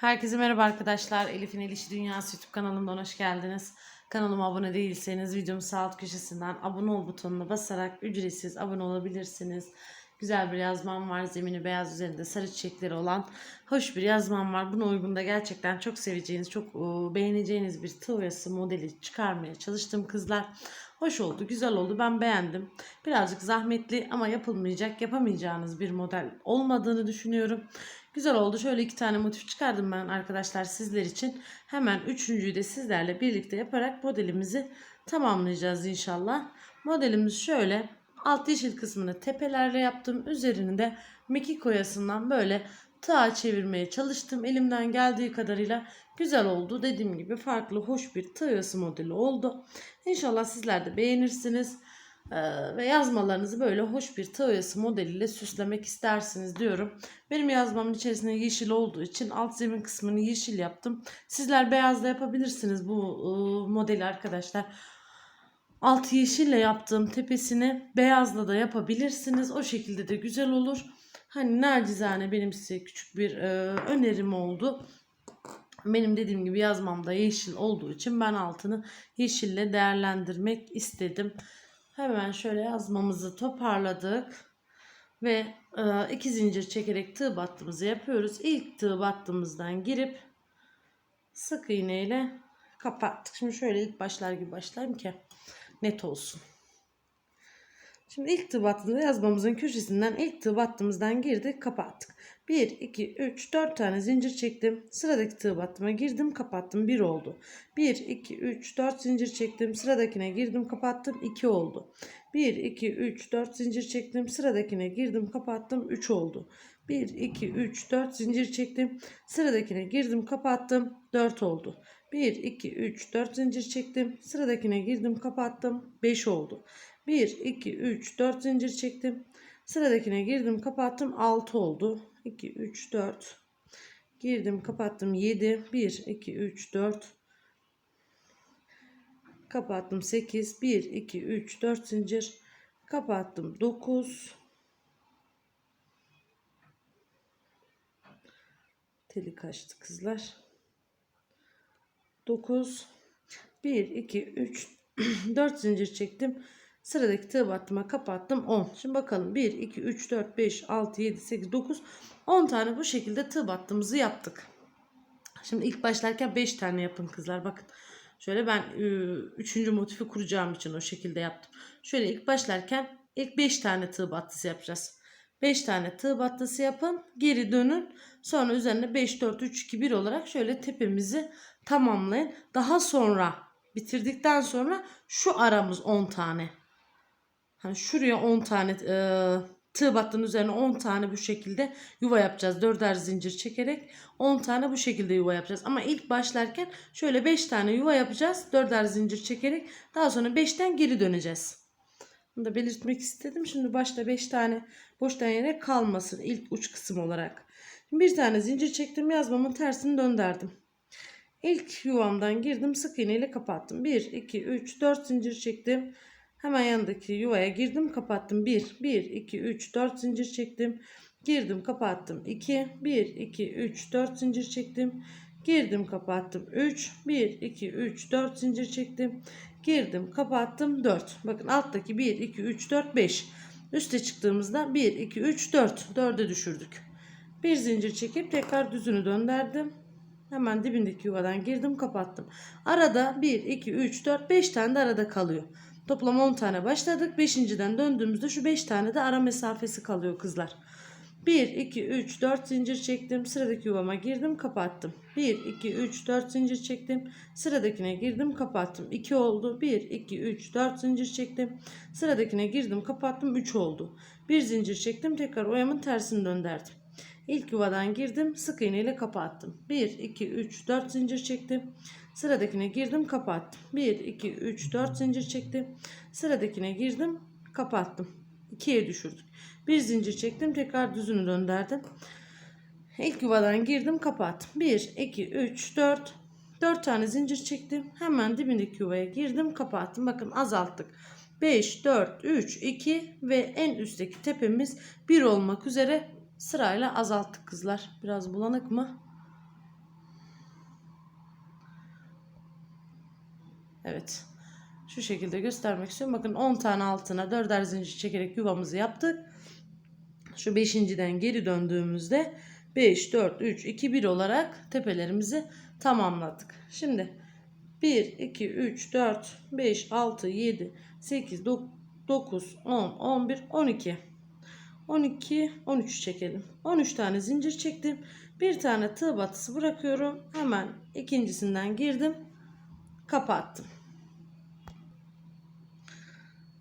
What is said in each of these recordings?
Herkese merhaba arkadaşlar. Elif'in El İşi Dünyası YouTube kanalımdan hoş geldiniz. Kanalıma abone değilseniz videomun sağ alt köşesinden abone ol butonuna basarak ücretsiz abone olabilirsiniz. Güzel bir yazmam var. Zemini beyaz üzerinde sarı çiçekleri olan hoş bir yazmam var. Buna uygun da gerçekten çok seveceğiniz, çok e, beğeneceğiniz bir tığ modeli çıkarmaya çalıştım kızlar. Hoş oldu, güzel oldu. Ben beğendim. Birazcık zahmetli ama yapılmayacak, yapamayacağınız bir model olmadığını düşünüyorum. Güzel oldu. Şöyle iki tane motif çıkardım ben arkadaşlar sizler için. Hemen üçüncüyü de sizlerle birlikte yaparak modelimizi tamamlayacağız inşallah. Modelimiz şöyle. Alt yeşil kısmını tepelerle yaptım. Üzerini de mekik oyasından böyle tığa çevirmeye çalıştım. Elimden geldiği kadarıyla güzel oldu. Dediğim gibi farklı hoş bir tığ oyası modeli oldu. İnşallah sizler de beğenirsiniz. Ee, ve yazmalarınızı böyle hoş bir tığ oyası modeliyle süslemek istersiniz diyorum. Benim yazmamın içerisinde yeşil olduğu için alt zemin kısmını yeşil yaptım. Sizler beyazla yapabilirsiniz bu e, modeli arkadaşlar. Alt yeşille yaptığım tepesini beyazla da yapabilirsiniz. O şekilde de güzel olur. Hani nacizane benim size küçük bir e, önerim oldu. Benim dediğim gibi yazmamda yeşil olduğu için ben altını yeşille değerlendirmek istedim. Hemen şöyle yazmamızı toparladık. Ve e, iki zincir çekerek tığ battığımızı yapıyoruz. İlk tığ battığımızdan girip sık iğne ile kapattık. Şimdi şöyle ilk başlar gibi başlayayım ki net olsun. Şimdi ilk tığ battığımızda yazmamızın köşesinden ilk tığ battığımızdan girdik kapattık. 1, 2, 3, 4 tane zincir çektim. Sıradaki tığ battıma girdim kapattım 1 oldu. 1, 2, 3, 4 zincir çektim. Sıradakine girdim kapattım 2 oldu. 1, 2, 3, 4 zincir çektim. Sıradakine girdim kapattım 3 oldu. 1, 2, 3, 4 zincir çektim. Sıradakine girdim kapattım 4 oldu. 1, 2, 3, 4 zincir çektim. Sıradakine girdim kapattım 5 oldu. 1, 2, 3, 4 zincir çektim. Sıradakine girdim kapattım 6 oldu. 2, 3, 4. Girdim kapattım 7. 1, 2, 3, 4. Kapattım 8. 1, 2, 3, 4 zincir. Kapattım 9. Teli kaçtı kızlar. 9. 1, 2, 3, 4 zincir çektim. Sıradaki tığ battıma kapattım 10. Şimdi bakalım 1, 2, 3, 4, 5, 6, 7, 8, 9, 10 tane bu şekilde tığ battığımızı yaptık. Şimdi ilk başlarken 5 tane yapın kızlar bakın. Şöyle ben 3. motifi kuracağım için o şekilde yaptım. Şöyle ilk başlarken ilk 5 tane tığ battısı yapacağız. 5 tane tığ battısı yapın. Geri dönün. Sonra üzerine 5, 4, 3, 2, 1 olarak şöyle tepemizi tamamlayın. Daha sonra bitirdikten sonra şu aramız 10 tane. Hani şuraya 10 tane e, tığ battığın üzerine 10 tane bu şekilde yuva yapacağız. Dörder zincir çekerek 10 tane bu şekilde yuva yapacağız. Ama ilk başlarken şöyle 5 tane yuva yapacağız. Dörder zincir çekerek daha sonra 5'ten geri döneceğiz. Bunu da belirtmek istedim. Şimdi başta 5 tane boştan yere kalmasın ilk uç kısım olarak. Şimdi bir tane zincir çektim yazmamın tersini döndürdüm. İlk yuvamdan girdim sık iğne ile kapattım. 1, 2, 3, 4 zincir çektim. Hemen yanındaki yuvaya girdim kapattım. 1, 1, 2, 3, 4 zincir çektim. Girdim kapattım. 2, 1, 2, 3, 4 zincir çektim. Girdim kapattım. 3, 1, 2, 3, 4 zincir çektim. Girdim kapattım. 4. Bakın alttaki 1, 2, 3, 4, 5. Üste çıktığımızda 1, 2, 3, 4. 4'e düşürdük. Bir zincir çekip tekrar düzünü döndürdüm. Hemen dibindeki yuvadan girdim kapattım. Arada 1, 2, 3, 4, 5 tane de arada kalıyor. Toplam 10 tane başladık. 5.den döndüğümüzde şu 5 tane de ara mesafesi kalıyor kızlar. 1, 2, 3, 4 zincir çektim. Sıradaki yuvama girdim kapattım. 1, 2, 3, 4 zincir çektim. Sıradakine girdim kapattım. 2 oldu. 1, 2, 3, 4 zincir çektim. Sıradakine girdim kapattım. 3 oldu. 1 zincir çektim. Tekrar oyamın tersini döndürdüm. İlk yuvadan girdim. Sık iğne ile kapattım. 1, 2, 3, 4 zincir çektim. Sıradakine girdim kapattım. 1, 2, 3, 4 zincir çektim. Sıradakine girdim kapattım. 2'ye düşürdük. Bir zincir çektim tekrar düzünü döndürdüm. İlk yuvadan girdim kapattım. 1, 2, 3, 4. 4 tane zincir çektim. Hemen dibindeki yuvaya girdim kapattım. Bakın azalttık. 5, 4, 3, 2 ve en üstteki tepemiz 1 olmak üzere Sırayla azalttık kızlar. Biraz bulanık mı? Evet. Şu şekilde göstermek istiyorum. Bakın 10 tane altına 4'er zincir çekerek yuvamızı yaptık. Şu 5.den geri döndüğümüzde 5, 4, 3, 2, 1 olarak tepelerimizi tamamladık. Şimdi 1, 2, 3, 4, 5, 6, 7, 8, 9, 10, 11, 12. 12, 13 çekelim. 13 tane zincir çektim. Bir tane tığ batısı bırakıyorum. Hemen ikincisinden girdim. Kapattım.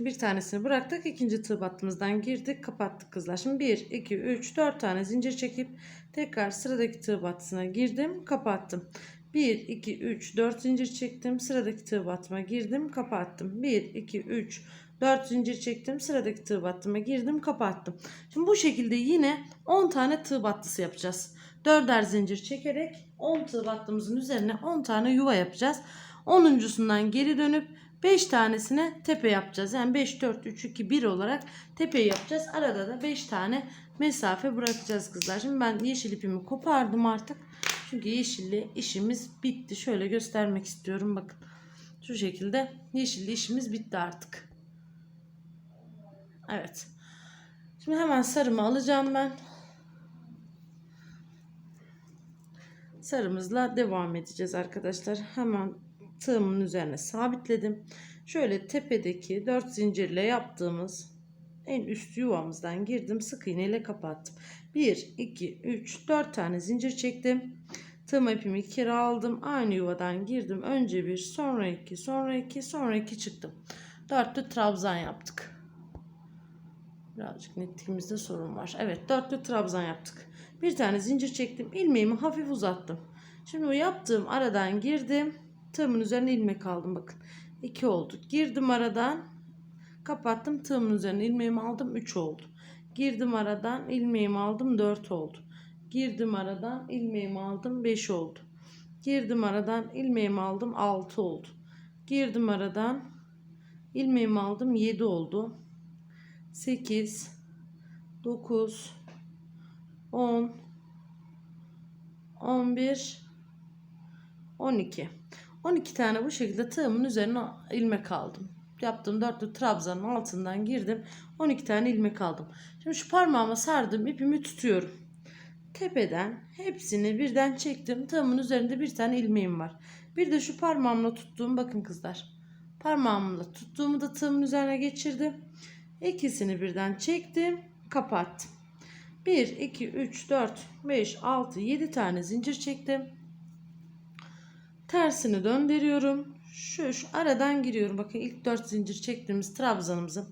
Bir tanesini bıraktık. ikinci tığ battığımızdan girdik. Kapattık kızlar. Şimdi 1, 2, 3, 4 tane zincir çekip tekrar sıradaki tığ battısına girdim. Kapattım. 1, 2, 3, 4 zincir çektim. Sıradaki tığ battıma girdim. Kapattım. 1, 2, 3, 4 zincir çektim. Sıradaki tığ battıma girdim. Kapattım. Şimdi bu şekilde yine 10 tane tığ battısı yapacağız. 4'er zincir çekerek 10 tığ battığımızın üzerine 10 tane yuva yapacağız. 10'uncusundan geri dönüp 5 tanesine tepe yapacağız. Yani 5, 4, 3, 2, 1 olarak tepeyi yapacağız. Arada da 5 tane mesafe bırakacağız kızlar. Şimdi ben yeşil ipimi kopardım artık. Çünkü yeşilli işimiz bitti. Şöyle göstermek istiyorum. Bakın. Şu şekilde yeşilli işimiz bitti artık. Evet. Şimdi hemen sarımı alacağım ben. Sarımızla devam edeceğiz arkadaşlar. Hemen tığımın üzerine sabitledim. Şöyle tepedeki 4 zincirle yaptığımız en üst yuvamızdan girdim. Sık iğne ile kapattım. 1, 2, 3, 4 tane zincir çektim. Tığım ipimi kere aldım. Aynı yuvadan girdim. Önce bir, sonra iki, sonra iki, sonra iki çıktım. Dörtlü trabzan yaptık. Birazcık netliğimizde sorun var. Evet dörtlü trabzan yaptık. Bir tane zincir çektim. ilmeğimi hafif uzattım. Şimdi bu yaptığım aradan girdim. Tığımın üzerine ilmek aldım bakın. 2 oldu. Girdim aradan. Kapattım. Tığımın üzerine ilmeğimi aldım. 3 oldu. Girdim aradan. ilmeğimi aldım. 4 oldu. Girdim aradan. ilmeğimi aldım. 5 oldu. Girdim aradan. ilmeğimi aldım. 6 oldu. Girdim aradan. ilmeğimi aldım. 7 oldu. 8 9 10 11 12 12 tane bu şekilde tığımın üzerine ilmek aldım. Yaptığım dörtlü trabzanın altından girdim. 12 tane ilmek aldım. Şimdi şu parmağıma sardım ipimi tutuyorum. Tepeden hepsini birden çektim. Tığımın üzerinde bir tane ilmeğim var. Bir de şu parmağımla tuttuğum bakın kızlar. Parmağımla tuttuğumu da tığımın üzerine geçirdim. İkisini birden çektim. Kapattım. 1, 2, 3, 4, 5, 6, 7 tane zincir çektim. Tersini döndürüyorum. Şu, şu aradan giriyorum. Bakın ilk 4 zincir çektiğimiz trabzanımızın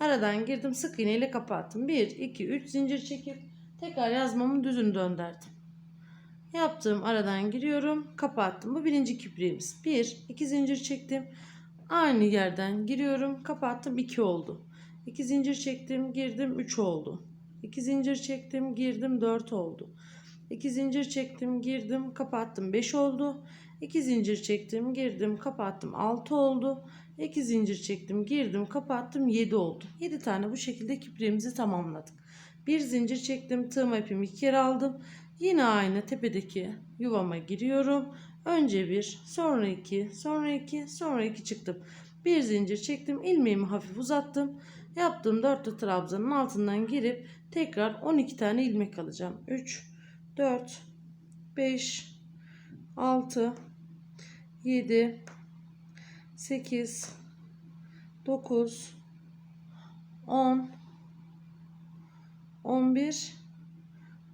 aradan girdim. Sık iğne ile kapattım. 1, 2, 3 zincir çekip tekrar yazmamın düzünü döndürdüm. Yaptığım aradan giriyorum. Kapattım. Bu birinci kipriğimiz. 1, 2 zincir çektim. Aynı yerden giriyorum. Kapattım. 2 oldu. 2 zincir çektim. Girdim. 3 oldu. 2 zincir çektim. Girdim. 4 oldu. 2 zincir çektim. Girdim. Kapattım. 5 oldu. 2 zincir çektim. Girdim. Kapattım. 6 oldu. 2 zincir çektim. Girdim. Kapattım. 7 oldu. 7 tane bu şekilde kipriğimizi tamamladık. Bir zincir çektim. Tığım ipimi iki kere aldım. Yine aynı tepedeki yuvama giriyorum. Önce bir, sonra iki, sonra iki, sonra iki çıktım. Bir zincir çektim. ilmeğimi hafif uzattım. Yaptığım dörtlü trabzanın altından girip tekrar 12 tane ilmek alacağım. 3, 4, 5, 6, 7, 8, 9, 10, 11,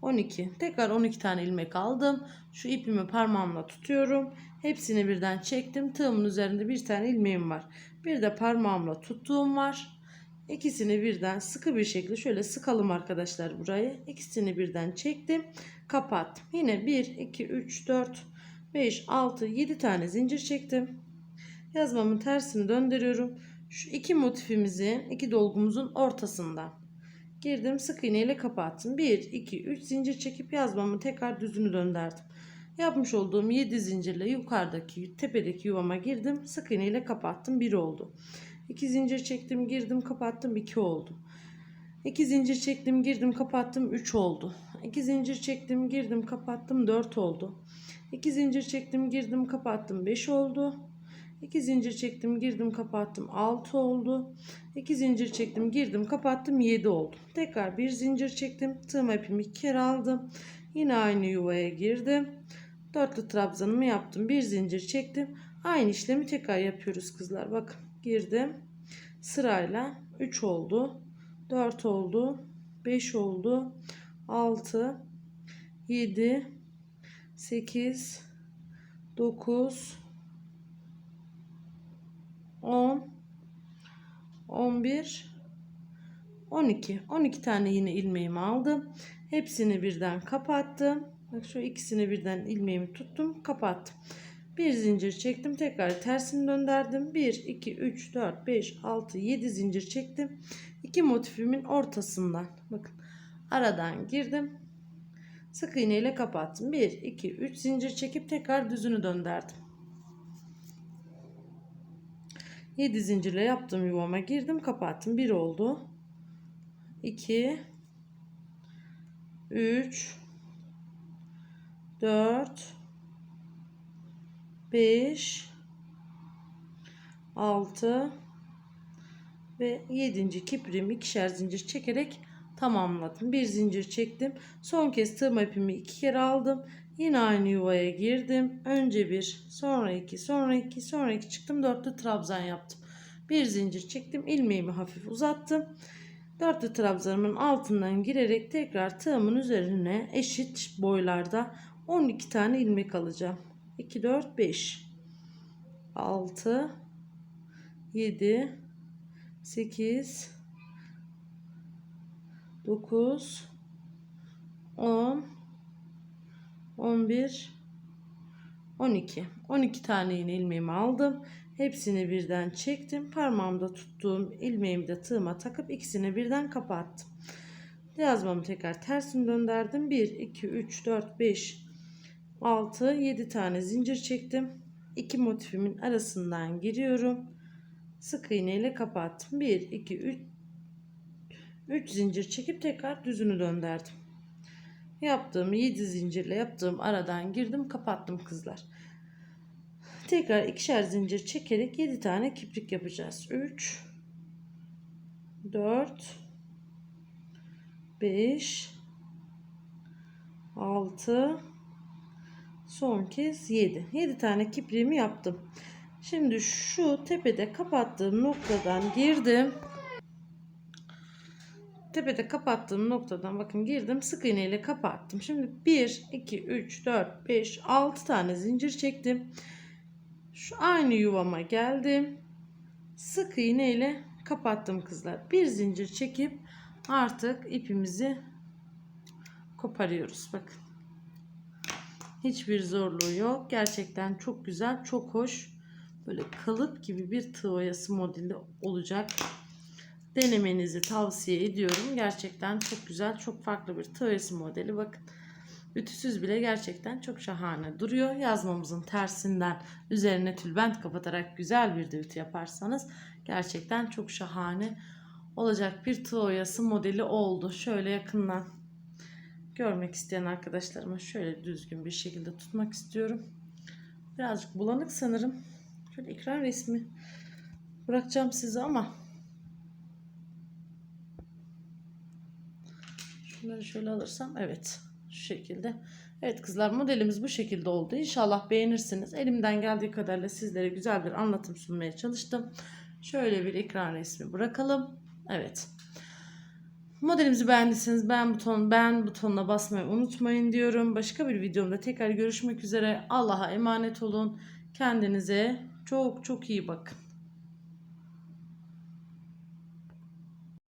12. Tekrar 12 tane ilmek aldım. Şu ipimi parmağımla tutuyorum. Hepsini birden çektim. Tığımın üzerinde bir tane ilmeğim var. Bir de parmağımla tuttuğum var. İkisini birden sıkı bir şekilde şöyle sıkalım arkadaşlar burayı. İkisini birden çektim. Kapattım. Yine 1, 2, 3, 4, 5, 6, 7 tane zincir çektim. Yazmamın tersini döndürüyorum. Şu iki motifimizin, iki dolgumuzun ortasından girdim. Sık iğne ile kapattım. 1, 2, 3 zincir çekip yazmamı tekrar düzünü döndürdüm. Yapmış olduğum 7 zincirle yukarıdaki tepedeki yuvama girdim. Sık iğne ile kapattım. 1 oldu. 2 zincir çektim, girdim, kapattım. 2 oldu. 2 zincir çektim, girdim, kapattım. 3 oldu. 2 zincir çektim, girdim, kapattım. 4 oldu. 2 zincir çektim, girdim, kapattım. 5 oldu. 2 zincir çektim girdim kapattım. 6 oldu. 2 zincir çektim girdim kapattım. 7 oldu. Tekrar bir zincir çektim. Tığım ipimi iki kere aldım. Yine aynı yuvaya girdim. Dörtlü trabzanımı yaptım. Bir zincir çektim. Aynı işlemi tekrar yapıyoruz kızlar. Bakın girdim. Sırayla 3 oldu. 4 oldu. 5 oldu. 6 7 8 9 10 11 12 12 tane yine ilmeğimi aldım. Hepsini birden kapattım. Bak şu ikisini birden ilmeğimi tuttum kapattım. Bir zincir çektim tekrar tersini döndürdüm. 1 2 3 4 5 6 7 zincir çektim. İki motifimin ortasından bakın aradan girdim. Sık iğne ile kapattım. 1 2 3 zincir çekip tekrar düzünü döndürdüm 7 zincirle yaptığım yuvama girdim kapattım 1 oldu 2 3 4 5 6 ve 7. kiprimi ikişer zincir çekerek tamamladım. Bir zincir çektim. Son kez tığım ipimi iki kere aldım. Yine aynı yuvaya girdim. Önce bir, sonra iki, sonra iki, sonra iki çıktım. Dörtlü trabzan yaptım. Bir zincir çektim. ilmeğimi hafif uzattım. Dörtlü trabzanımın altından girerek tekrar tığımın üzerine eşit boylarda 12 tane ilmek alacağım. 2, 4, 5, 6, 7, 8, 9, 10, 11, 12. 12 tane yine ilmeğimi aldım. Hepsini birden çektim. Parmağımda tuttuğum ilmeğimi de tığıma takıp ikisini birden kapattım. Yazmamı tekrar tersini döndürdüm. 1, 2, 3, 4, 5, 6, 7 tane zincir çektim. İki motifimin arasından giriyorum. Sık iğne ile kapattım. 1, 2, 3, 3 zincir çekip tekrar düzünü döndürdüm. Yaptığım 7 zincirle yaptığım aradan girdim kapattım kızlar. Tekrar ikişer zincir çekerek 7 tane kiprik yapacağız. 3 4 5 6 son kez 7. 7 tane kipriğimi yaptım. Şimdi şu tepede kapattığım noktadan girdim. Tepede kapattığım noktadan bakın girdim sık iğne ile kapattım. Şimdi 1 2 3 4 5 6 tane zincir çektim. Şu aynı yuvama geldim. Sık iğne ile kapattım kızlar. Bir zincir çekip artık ipimizi koparıyoruz. Bakın. Hiçbir zorluğu yok. Gerçekten çok güzel, çok hoş. Böyle kalıp gibi bir tığ oyası modeli olacak. Denemenizi tavsiye ediyorum. Gerçekten çok güzel, çok farklı bir tığ oyası modeli. Bakın. Ütüsüz bile gerçekten çok şahane duruyor. Yazmamızın tersinden üzerine tülbent kapatarak güzel bir de ütü yaparsanız gerçekten çok şahane olacak bir tığ modeli oldu. Şöyle yakından görmek isteyen arkadaşlarıma şöyle düzgün bir şekilde tutmak istiyorum. Birazcık bulanık sanırım. Şöyle ekran resmi bırakacağım size ama şunları şöyle alırsam evet şu şekilde. Evet kızlar modelimiz bu şekilde oldu. İnşallah beğenirsiniz. Elimden geldiği kadarıyla sizlere güzel bir anlatım sunmaya çalıştım. Şöyle bir ekran resmi bırakalım. Evet. Modelimizi beğendiyseniz beğen buton beğen butonuna basmayı unutmayın diyorum. Başka bir videomda tekrar görüşmek üzere. Allah'a emanet olun. Kendinize çok çok iyi bakın.